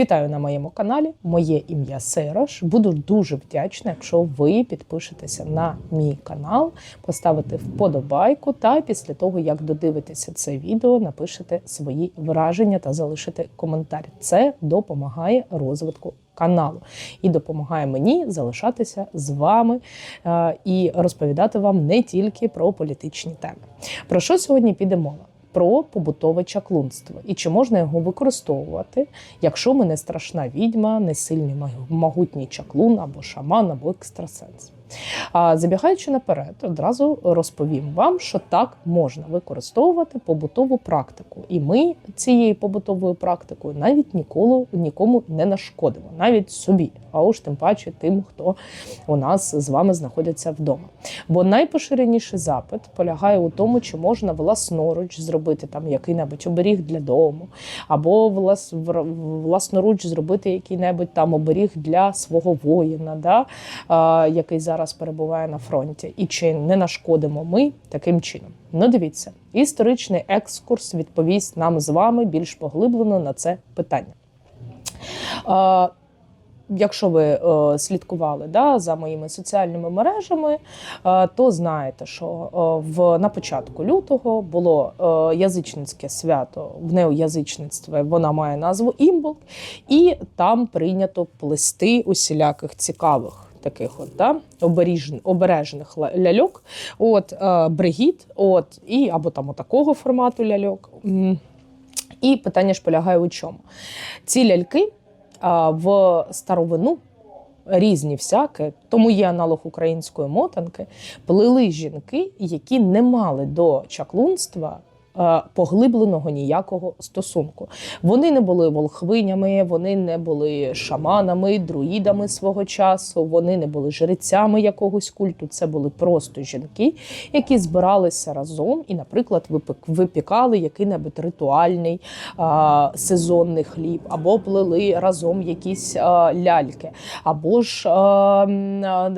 Вітаю на моєму каналі. Моє ім'я Сейрош. Буду дуже вдячна, якщо ви підпишетеся на мій канал, поставите вподобайку та після того, як додивитеся це відео, напишете свої враження та залишите коментар. Це допомагає розвитку каналу і допомагає мені залишатися з вами е, і розповідати вам не тільки про політичні теми. Про що сьогодні піде мова? Про побутове чаклунство і чи можна його використовувати, якщо ми не страшна відьма, не сильний могутній чаклун або шаман, або екстрасенс. А забігаючи наперед, одразу розповім вам, що так можна використовувати побутову практику, і ми цією побутовою практикою навіть ніколи нікому не нашкодимо, навіть собі, а уж тим паче тим, хто у нас з вами знаходиться вдома. Бо найпоширеніший запит полягає у тому, чи можна власноруч зробити там який-небудь оберіг для дому, або влас, власноруч зробити який-небудь там оберіг для свого воїна, да, який зараз зараз перебуває на фронті, і чи не нашкодимо ми таким чином? Ну, дивіться, історичний екскурс відповість нам з вами більш поглиблено на це питання. Якщо ви е, слідкували да, за моїми соціальними мережами, е, то знаєте, що е, в на початку лютого було е, язичницьке свято в неоязичництві, вона має назву Імболк, і там прийнято плести усіляких цікавих таких от да, обережних, ляльок, от е, бригіт, от і або там такого формату ляльок. І питання ж полягає у чому? Ці ляльки в старовину. Різні всяке, тому є аналог української мотанки, плели жінки, які не мали до чаклунства поглибленого ніякого стосунку. Вони не були волхвинями, вони не були шаманами, друїдами свого часу, вони не були жрецями якогось культу. Це були просто жінки, які збиралися разом і, наприклад, випікали який-небудь ритуальний а, сезонний хліб, або плели разом якісь а, ляльки, або ж а,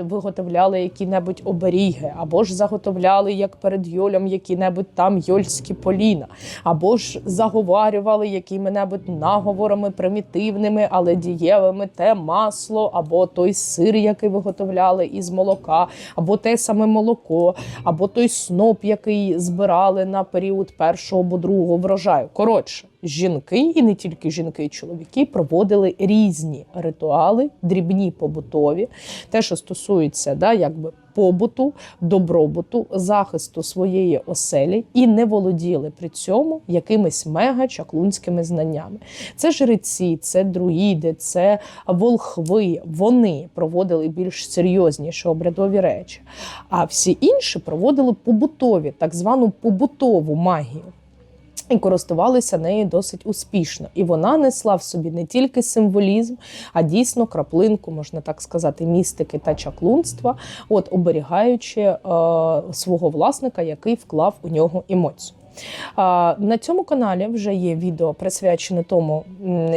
виготовляли які-небудь оберіги, або ж заготовляли як перед Йолем які-небудь там йольські поліна, або ж заговарювали якими-небудь наговорами примітивними, але дієвими те масло, або той сир, який виготовляли із молока, або те саме молоко, або той сноп, який збирали на період першого або другого врожаю. Коротше жінки, і не тільки жінки, і чоловіки проводили різні ритуали, дрібні побутові, те, що стосується да, якби побуту, добробуту, захисту своєї оселі, і не володіли при цьому якимись мега-чаклунськими знаннями. Це жреці, це друїди, це волхви. Вони проводили більш серйозніші обрядові речі. А всі інші проводили побутові, так звану побутову магію і користувалися нею досить успішно. І вона несла в собі не тільки символізм, а дійсно краплинку, можна так сказати, містики та чаклунства, от оберігаючи е, свого власника, який вклав у нього емоцію. На цьому каналі вже є відео присвячене тому,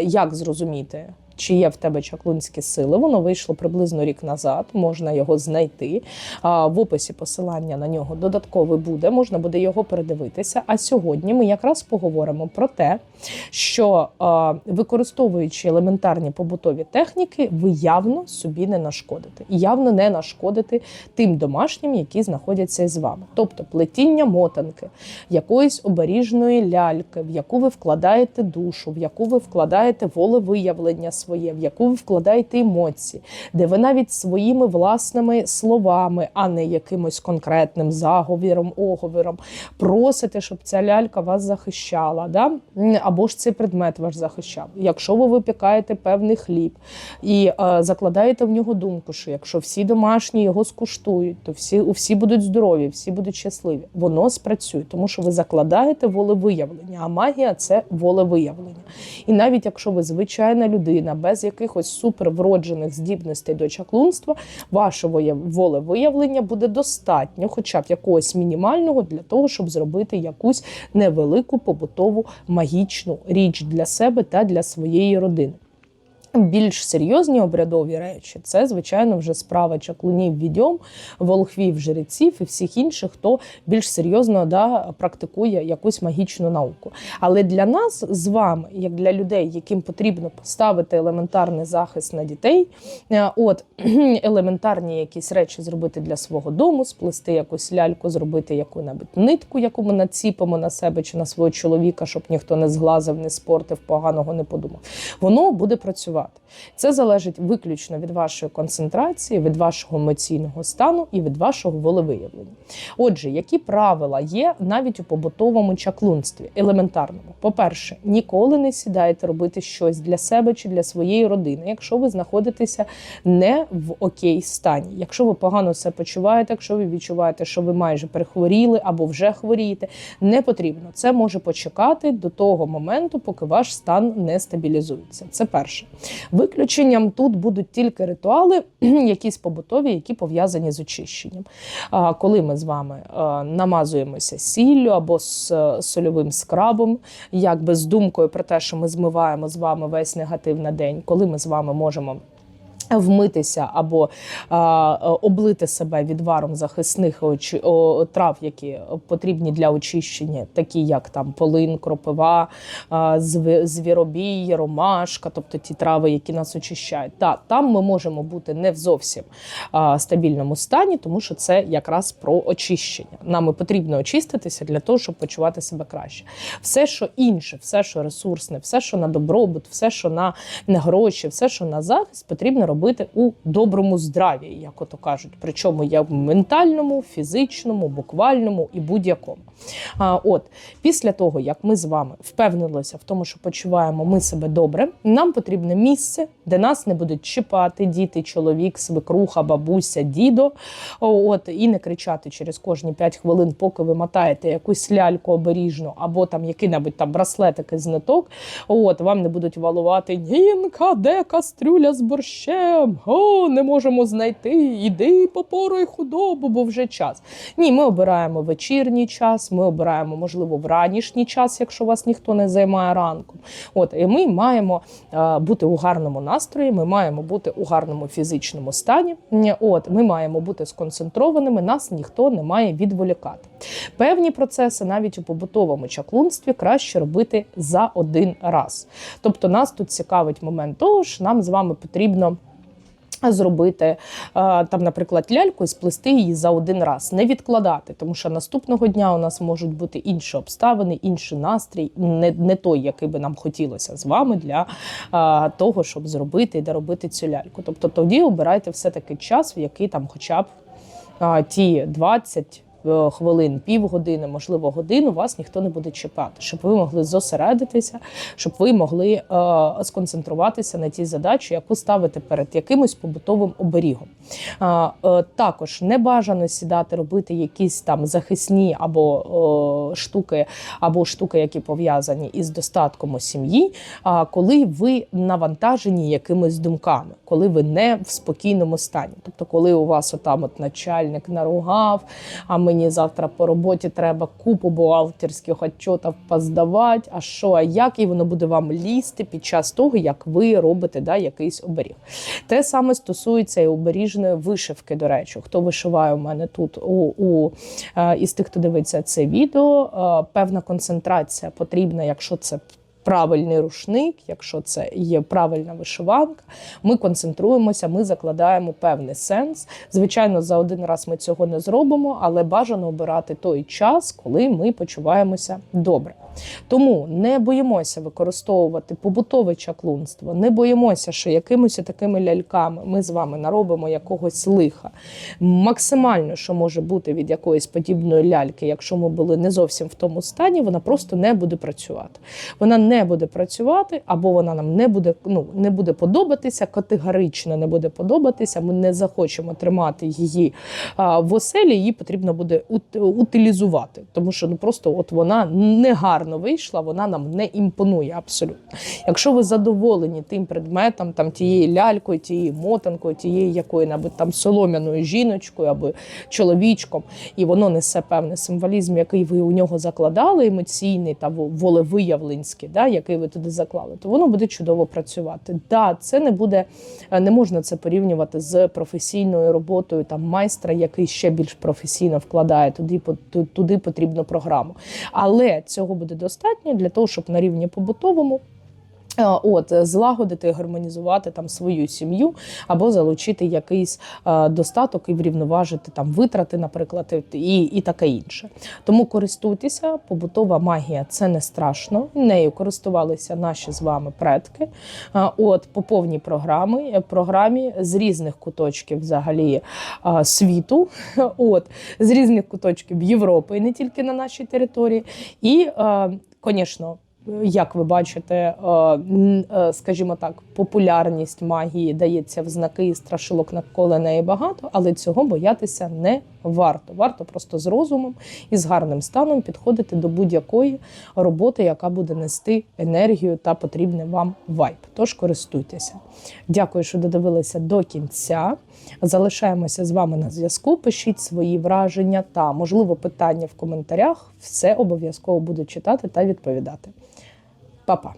як зрозуміти чи є в тебе чаклунські сили. Воно вийшло приблизно рік назад, можна його знайти. В описі посилання на нього додаткове буде, можна буде його передивитися. А сьогодні ми якраз поговоримо про те, що використовуючи елементарні побутові техніки, ви явно собі не нашкодите. І явно не нашкодите тим домашнім, які знаходяться з вами. Тобто плетіння мотанки, якоїсь оберіжної ляльки, в яку ви вкладаєте душу, в яку ви вкладаєте волевиявлення своє, в яку ви вкладаєте емоції, де ви навіть своїми власними словами, а не якимось конкретним заговіром, оговіром, просите, щоб ця лялька вас захищала, да? або ж цей предмет ваш захищав. Якщо ви випікаєте певний хліб і е, закладаєте в нього думку, що якщо всі домашні його скуштують, то всі всі будуть здорові, всі будуть щасливі. Воно спрацює, тому що ви закладаєте волевиявлення, а магія це волевиявлення. І навіть якщо ви звичайна людина без якихось супервроджених здібностей до чаклунства, вашого волевиявлення буде достатньо, хоча б якогось мінімального, для того, щоб зробити якусь невелику побутову магічну річ для себе та для своєї родини. Більш серйозні обрядові речі це, звичайно, вже справа чаклунів, відьом, волхвів, жреців і всіх інших, хто більш серйозно да, практикує якусь магічну науку. Але для нас з вами, як для людей, яким потрібно поставити елементарний захист на дітей, е, от елементарні якісь речі зробити для свого дому, сплести якусь ляльку, зробити яку-небудь нитку, яку ми націпимо на себе чи на свого чоловіка, щоб ніхто не зглазив, не спортив, поганого не подумав. Воно буде працювати. Це залежить виключно від вашої концентрації, від вашого емоційного стану і від вашого волевиявлення. Отже, які правила є навіть у побутовому чаклунстві, елементарному? По-перше, ніколи не сідайте робити щось для себе чи для своєї родини, якщо ви знаходитеся не в окей стані. Якщо ви погано себе почуваєте, якщо ви відчуваєте, що ви майже перехворіли або вже хворієте, не потрібно. Це може почекати до того моменту, поки ваш стан не стабілізується. Це перше. Виключенням тут будуть тільки ритуали, якісь побутові, які пов'язані з очищенням. Коли ми з вами намазуємося сіллю або з е, сольовим скрабом, якби з думкою про те, що ми змиваємо з вами весь негатив на день, коли ми з вами можемо. Вмитися або а, облити себе відваром захисних очі, о, трав, які потрібні для очищення, такі як там полин, кропива, а, зв- звіробій, ромашка, тобто ті трави, які нас очищають. Та там ми можемо бути не в зовсім а, стабільному стані, тому що це якраз про очищення. Нам потрібно очиститися для того, щоб почувати себе краще. Все, що інше, все, що ресурсне, все, що на добробут, все, що на, на гроші, все, що на захист, потрібно робити у доброму здраві, як ото кажуть. Причому я в ментальному, фізичному, буквальному і будь-якому. А, от після того, як ми з вами впевнилися в тому, що почуваємо ми себе добре, нам потрібне місце, де нас не будуть чіпати діти, чоловік, свекруха, бабуся, дідо. От і не кричати через кожні 5 хвилин, поки ви мотаєте якусь ляльку оберіжну, або там який-небудь там браслетики з ниток. От вам не будуть валувати Нінка, де кастрюля з борщем? О, не можемо знайти. Іди попоруй худобу, бо вже час. Ні, ми обираємо вечірній час, ми обираємо, можливо, вранішній час, якщо вас ніхто не займає ранком. От і ми маємо е, бути у гарному настрої, ми маємо бути у гарному фізичному стані. От ми маємо бути сконцентрованими, нас ніхто не має відволікати. Певні процеси навіть у побутовому чаклунстві краще робити за один раз. Тобто нас тут цікавить момент того, що нам з вами потрібно. Зробити е, там, наприклад, ляльку і сплести її за один раз, не відкладати, тому що наступного дня у нас можуть бути інші обставини, інший настрій, не, не той, який би нам хотілося з вами для а, того, щоб зробити і доробити цю ляльку. Тобто тоді обирайте все-таки час, в який там, хоча б а, ті 20 е, хвилин, півгодини, можливо, годину вас ніхто не буде чіпати, щоб ви могли зосередитися, щоб ви могли е, сконцентруватися на тій задачі, яку ставите перед якимось побутовим оберігом. А, е, також не бажано сідати робити якісь там захисні або е, штуки, або штуки, які пов'язані із достатком у сім'ї, а коли ви навантажені якимись думками, коли ви не в спокійному стані. Тобто, коли у вас отам от начальник наругав, а мені завтра по роботі треба купу бухгалтерських отчотів поздавати, а що, а як, і воно буде вам лізти під час того, як ви робите да, якийсь оберіг. Те саме стосується і оберіжної вишивки. До речі, хто вишиває у мене тут у, у е, із тих, хто дивиться це відео, е, певна концентрація потрібна, якщо це. Правильний рушник, якщо це є правильна вишиванка, ми концентруємося, ми закладаємо певний сенс. Звичайно, за один раз ми цього не зробимо, але бажано обирати той час, коли ми почуваємося добре. Тому не боїмося використовувати побутове чаклунство, не боїмося, що якимось такими ляльками ми з вами наробимо якогось лиха. Максимально, що може бути від якоїсь подібної ляльки, якщо ми були не зовсім в тому стані, вона просто не буде працювати. Вона не буде працювати, або вона нам не буде, ну, не буде подобатися, категорично не буде подобатися. Ми не захочемо тримати її в оселі, її потрібно буде ут- утилізувати, тому що ну просто от вона не гарна гарно вийшла, вона нам не імпонує абсолютно. Якщо ви задоволені тим предметом, там тією лялькою, тією мотанкою, тією якою-небудь там солом'яною жіночкою або чоловічком, і воно несе певний символізм, який ви у нього закладали, емоційний та волевиявленський, да, який ви туди заклали, то воно буде чудово працювати. Да, це не буде, е, не можна це порівнювати з професійною роботою там майстра, який ще більш професійно вкладає туди, туди потрібну програму. Але цього буде достатньо для того, щоб на рівні побутовому. Е, От злагодити, гармонізувати там свою сім'ю або залучити якийсь е, достаток і врівноважити там витрати, наприклад, і, і таке інше. Тому користуйтеся, побутова магія це не страшно. Нею користувалися наші з вами предки. Е, От по повній програми, е, програмі з різних куточків взагалі е, світу, от з різних куточків Європи, не тільки на нашій території. І, звісно, як ви бачите, е, е, скажімо так, популярність магії дається в знаки і страшилок навколо неї багато, але цього боятися не варто. Варто просто з розумом і з гарним станом підходити до будь-якої роботи, яка буде нести енергію та потрібний вам вайб. Тож користуйтеся. Дякую, що додивилися до кінця. Залишаємося з вами на зв'язку. Пишіть свої враження та, можливо, питання в коментарях. Все обов'язково буду читати та відповідати. Па-па!